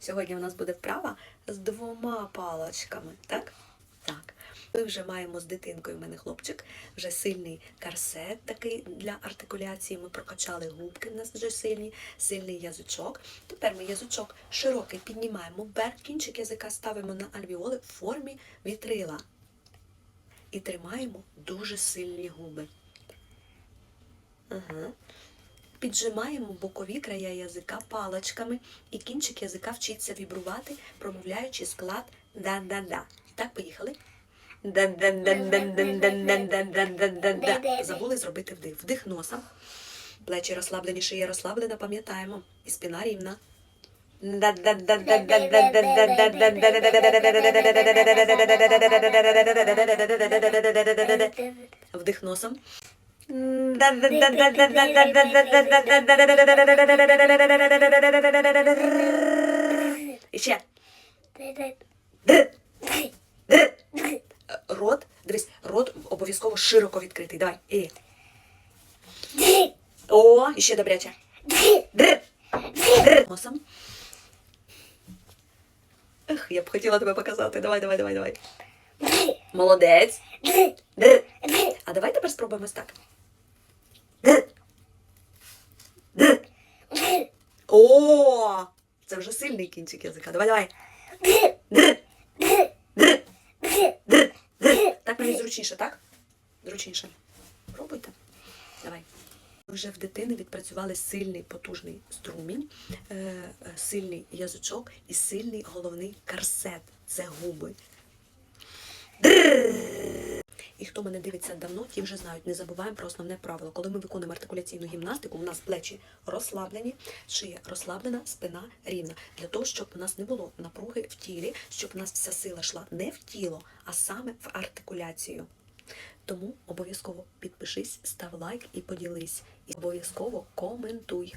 Сьогодні у нас буде вправа з двома паличками, так? Так. Ми вже маємо з дитинкою, в мене хлопчик, вже сильний корсет такий для артикуляції. Ми прокачали губки, в нас вже сильні, сильний язичок. Тепер ми язичок широкий піднімаємо вверх, кінчик язика ставимо на альвіоли в формі вітрила. І тримаємо дуже сильні губи. Ага. Піджимаємо бокові края язика паличками, і кінчик язика вчиться вібрувати, промовляючи склад да-да-да. І так поїхали. Забули зробити вдих. Вдих носом. Плечі розслаблені, шия розслаблена, пам'ятаємо. І спина рівна. Вдих носом. Рот, дивись, рот обов'язково широко відкритий. Давай. І. О, ще добряче. Носом. Ех, я б хотіла тебе показати. Давай, давай, давай, давай. Молодець. А давай тепер спробуємо так. О! Це вже сильний кінчик язика. Давай, давай. Так мені зручніше, так? Зручніше. Пробуйте. Давай. Ми вже в дитини відпрацювали сильний потужний струмінь, е, е, сильний язичок і сильний головний корсет. Це губи. І хто мене дивиться давно, ті вже знають, не забуваємо про основне правило. Коли ми виконуємо артикуляційну гімнастику, у нас плечі розслаблені, шия розслаблена, спина рівна. Для того, щоб у нас не було напруги в тілі, щоб у нас вся сила йшла не в тіло, а саме в артикуляцію. Тому обов'язково підпишись, став лайк і поділись. І обов'язково коментуй.